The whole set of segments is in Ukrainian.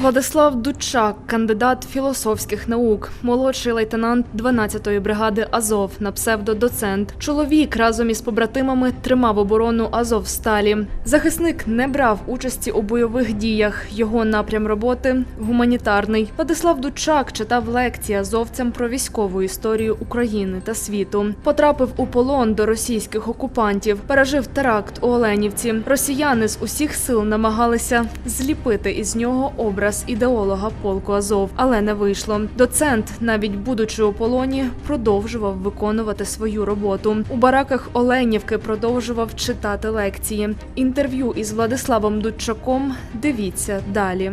Владислав Дучак, кандидат філософських наук, молодший лейтенант 12-ї бригади Азов на псевдодоцент. Чоловік разом із побратимами тримав оборону Азовсталі. Захисник не брав участі у бойових діях. Його напрям роботи гуманітарний. Владислав Дучак читав лекції азовцям про військову історію України та світу. Потрапив у полон до російських окупантів, пережив теракт у Оленівці. Росіяни з усіх сил намагалися зліпити із нього образ ідеолога полку Азов, але не вийшло. Доцент, навіть будучи у полоні, продовжував виконувати свою роботу. У бараках Оленівки продовжував читати лекції. Інтерв'ю із Владиславом Дудчаком дивіться далі.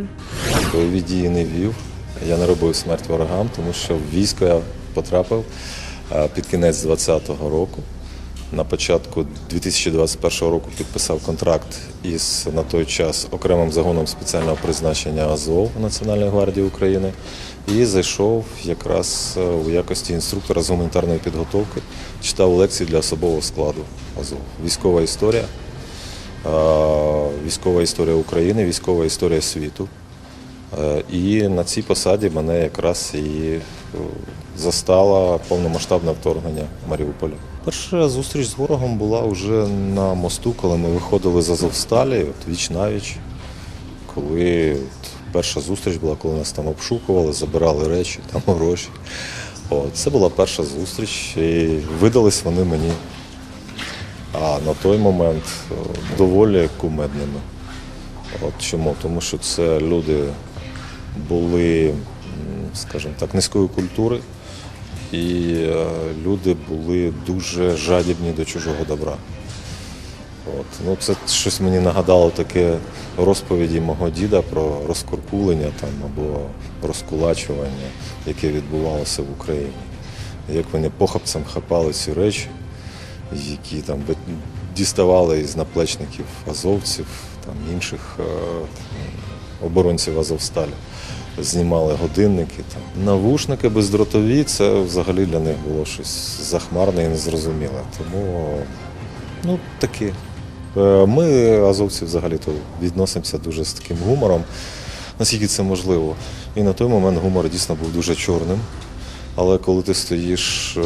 Бойові дії не вів. Я не робив смерть ворогам, тому що в військо я потрапив е, під кінець 2020 року. На початку 2021 року підписав контракт із на той час окремим загоном спеціального призначення Азов Національної гвардії України і зайшов якраз е, у якості інструктора з гуманітарної підготовки. Читав лекції для особового складу Азов. Військова історія, е, військова історія України, військова історія світу. Е, І на цій посаді мене якраз і застало повномасштабне вторгнення в Маріуполі. Перша зустріч з ворогом була вже на мосту, коли ми виходили з Азовсталі, от віч навіч. Коли от, перша зустріч була, коли нас там обшукували, забирали речі, там гроші. От, це була перша зустріч, і видались вони мені. А на той момент доволі кумедними. От чому? Тому що це люди були, скажімо так, низької культури, і е, люди були дуже жадібні до чужого добра. От. Ну, це щось мені нагадало таке розповіді мого діда про розкуркулення там, або розкулачування, яке відбувалося в Україні. Як вони похапцем хапали ці речі, які там діставали із наплечників азовців, там інших е, оборонців Азовсталі. Знімали годинники. Там. Навушники бездротові це взагалі для них було щось захмарне і незрозуміле. Тому ну, таке. Ми, азовці, взагалі-то відносимося дуже з таким гумором, наскільки це можливо. І на той момент гумор дійсно був дуже чорним. Але коли ти стоїш е,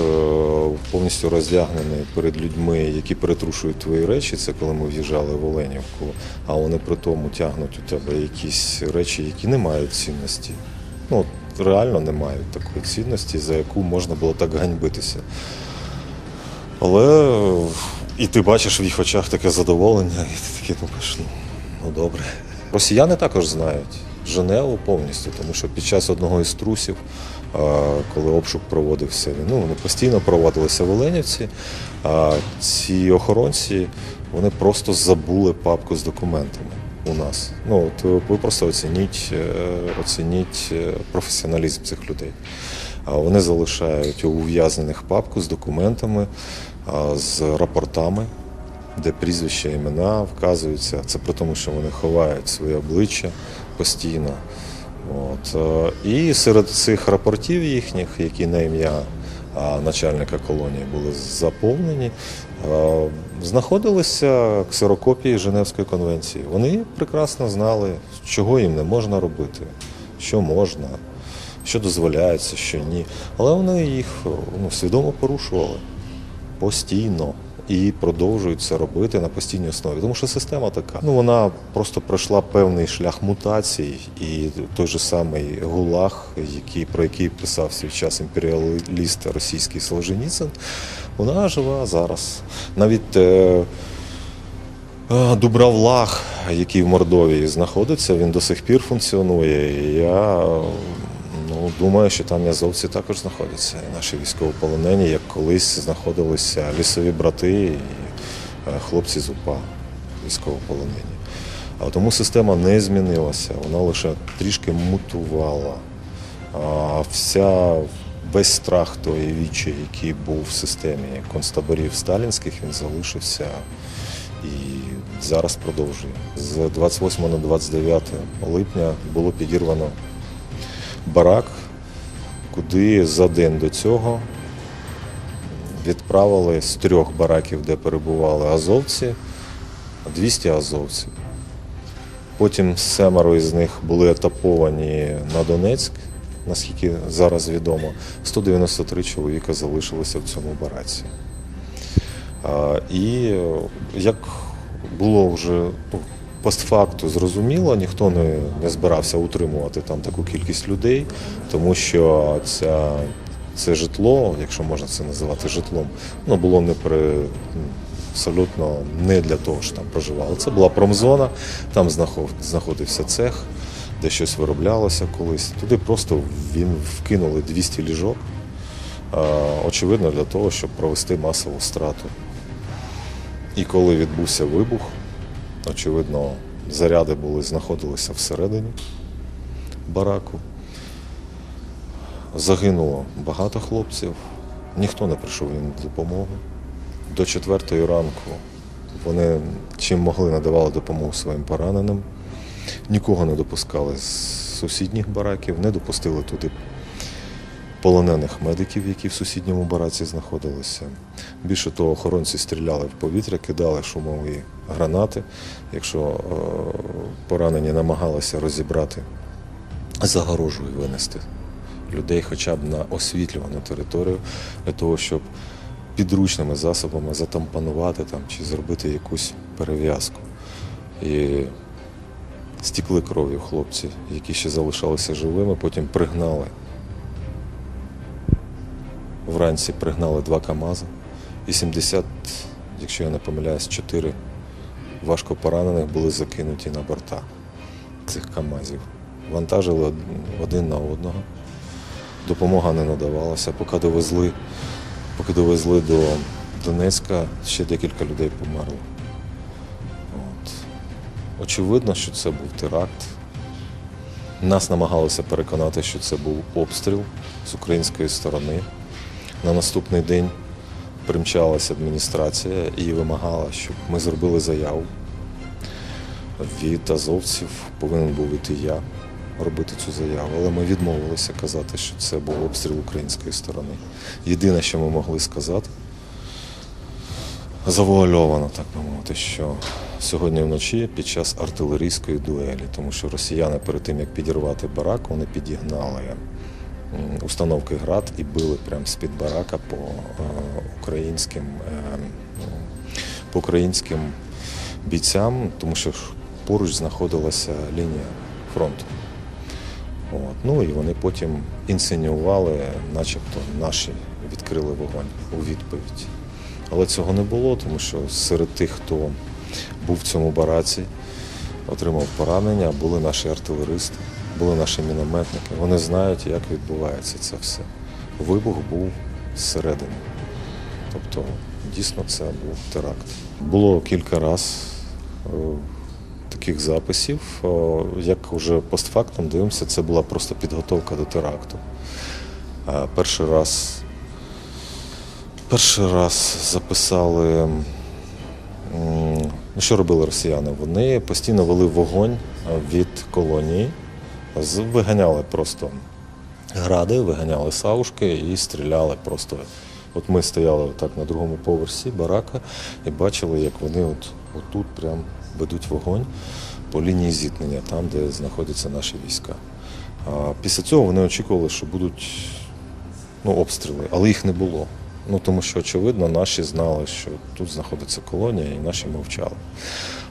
повністю роздягнений перед людьми, які перетрушують твої речі, це коли ми в'їжджали в Оленівку, а вони при тому тягнуть у тебе якісь речі, які не мають цінності. Ну, реально не мають такої цінності, за яку можна було так ганьбитися. Але і ти бачиш в їх очах таке задоволення, і ти такий думаєш, ну, ну добре. Росіяни також знають Женеву повністю, тому що під час одного із трусів, коли обшук проводився, ну вони постійно проводилися в Оленівці, а ці охоронці вони просто забули папку з документами у нас. Ну от ви просто оцініть, е, оцініть е, професіоналізм цих людей. Вони залишають у ув'язнених папку з документами, з рапортами, де прізвища, імена вказуються. Це при тому, що вони ховають своє обличчя постійно. От. е, І серед цих рапортів їхніх, які на ім'я начальника колонії були заповнені, е, знаходилися ксерокопії Женевської конвенції. Вони прекрасно знали, чого їм не можна робити, що можна, що дозволяється, що ні. Але вони їх ну, свідомо порушували постійно і продовжують це робити на постійній основі. Тому що система така. Ну вона просто пройшла певний шлях мутацій, і той же самий ГУЛАГ, який про який писав свій час імперіаліст російський Солженіцин, вона жива зараз. Навіть е, е, Дубравлаг, який в Мордовії знаходиться, він до сих пір функціонує. Я думаю, що там азовці також знаходяться. І наші військовополонені, як колись знаходилися лісові брати і е, хлопці з УПА військовополонені. А тому система не змінилася, вона лише трішки мутувала. А вся весь страх тої вічі, який був в системі концтаборів сталінських, він залишився і зараз продовжує. З 28 на 29 липня було підірвано барак, куди за день до цього відправили з трьох бараків, де перебували азовці, 200 азовців. Потім семеро із них були етаповані на Донецьк, наскільки зараз відомо. 193 чоловіка залишилися в цьому бараці. І як було вже постфакту зрозуміло, ніхто не, не збирався утримувати там таку кількість людей, тому що ця, це житло, якщо можна це називати житлом, воно було не при, абсолютно не для того, що там проживали. Це була промзона, там знаходився цех, де щось вироблялося колись. Туди просто він вкинули 200 ліжок, очевидно, для того, щоб провести масову страту. І коли відбувся вибух, очевидно, заряди були, знаходилися всередині бараку. Загинуло багато хлопців, ніхто не прийшов їм на допомогу. До четвертої ранку вони чим могли надавали допомогу своїм пораненим. Нікого не допускали з сусідніх бараків, не допустили туди полонених медиків, які в сусідньому бараці знаходилися. Більше того, охоронці стріляли в повітря, кидали шумові гранати. Якщо е, поранені намагалися розібрати загорожу і винести людей хоча б на освітлювану територію для того, щоб підручними засобами затампонувати там чи зробити якусь перев'язку. І стікли кров'ю хлопці, які ще залишалися живими, потім пригнали. Вранці пригнали два КАМАЗи і 70, якщо я не помиляюсь, 4 важко поранених були закинуті на борта цих КАМАЗів. Вантажили один на одного. Допомога не надавалася. Поки довезли, поки довезли до Донецька, ще декілька людей померло. От. Очевидно, що це був теракт. Нас намагалися переконати, що це був обстріл з української сторони. На наступний день примчалася адміністрація і вимагала, щоб ми зробили заяву. Від азовців повинен був іти я робити цю заяву, але ми відмовилися казати, що це був обстріл української сторони. Єдине, що ми могли сказати, завуальовано, так би мовити, що сьогодні вночі під час артилерійської дуелі, тому що росіяни перед тим, як підірвати барак, вони підігнали установки град і били прямо з-під барака по е, українським, е, по українським бійцям, тому що поруч знаходилася лінія фронту. От. Ну і вони потім інсценювали, начебто наші відкрили вогонь у відповідь. Але цього не було, тому що серед тих, хто був в цьому бараці, отримав поранення, були наші артилеристи, були наші мінометники. Вони знають, як відбувається це все. Вибух був зсередини. Тобто, дійсно, це був теракт. Було кілька разів таких записів. Як вже постфактум дивимося, це була просто підготовка до теракту. Перший раз, перший раз записали. Ну, що робили росіяни? Вони постійно вели вогонь від колонії, виганяли просто гради, виганяли савушки і стріляли просто. От ми стояли так на другому поверсі барака і бачили, як вони от, отут прям ведуть вогонь по лінії зіткнення, там, де знаходяться наші війська. А після цього вони очікували, що будуть ну, обстріли, але їх не було. Ну, тому що, очевидно, наші знали, що тут знаходиться колонія, і наші мовчали.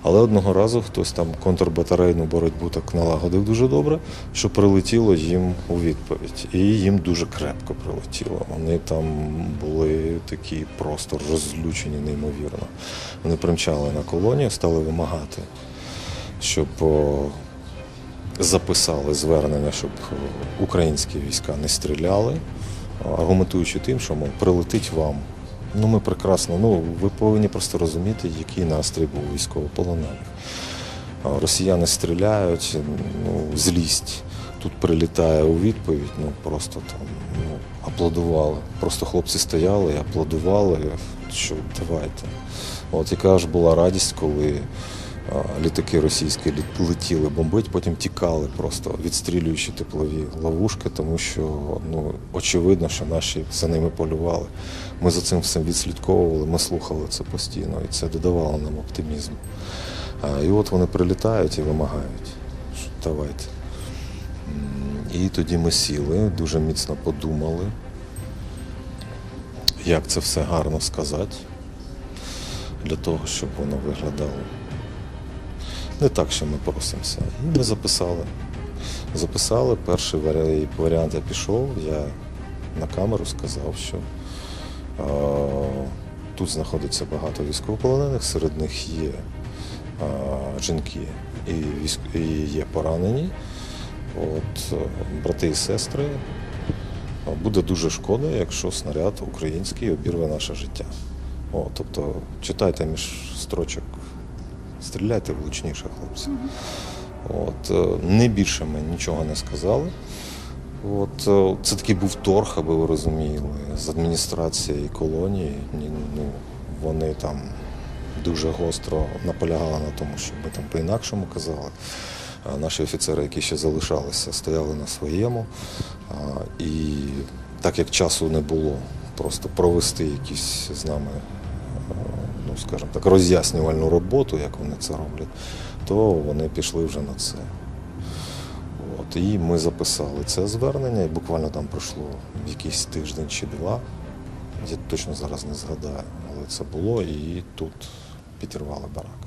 Але одного разу хтось там контрбатарейну боротьбу так налагодив дуже добре, що прилетіло їм у відповідь. І їм дуже крепко прилетіло. Вони там були такі просто розлючені неймовірно. Вони примчали на колонію, стали вимагати, щоб записали звернення, щоб українські війська не стріляли, аргументуючи тим, що мов прилетить вам. Ну ми прекрасно, ну ви повинні просто розуміти, який настрій був військовополонених. Росіяни стріляють, ну, злість. Тут прилітає у відповідь, ну просто там ну, аплодували. Просто хлопці стояли і аплодували, що давайте. От яка ж була радість, коли літаки російські летіли бомбить, потім тікали просто, відстрілюючи теплові ловушки, тому що ну, очевидно, що наші за ними полювали. Ми за цим всім відслідковували, ми слухали це постійно, і це додавало нам оптимізму. І от вони прилітають і вимагають, що давайте. І тоді ми сіли, дуже міцно подумали, як це все гарно сказати, для того, щоб воно виглядало не так, що ми просимося. Ми записали. Записали, перший варіант я пішов, я на камеру сказав, що е, тут знаходиться багато військовополонених, серед них є е, жінки і, військ... і є поранені. От, е, брати і сестри. Буде дуже шкода, якщо снаряд український обірве наше життя. О, тобто читайте між строчок, стріляйте влучніше, хлопці. От, е, не більше ми нічого не сказали. От, е, це такий був торг, аби ви розуміли, з адміністрації колонії. Ну, вони там дуже гостро наполягали на тому, щоб ми там по-інакшому казали. Наші офіцери, які ще залишалися, стояли на своєму. І так як часу не було просто провести якісь з нами, скажімо так, роз'яснювальну роботу, як вони це роблять, то вони пішли вже на це. От, і ми записали це звернення, і буквально там пройшло якийсь тиждень чи два. Я точно зараз не згадаю, але це було, і тут підірвали барак.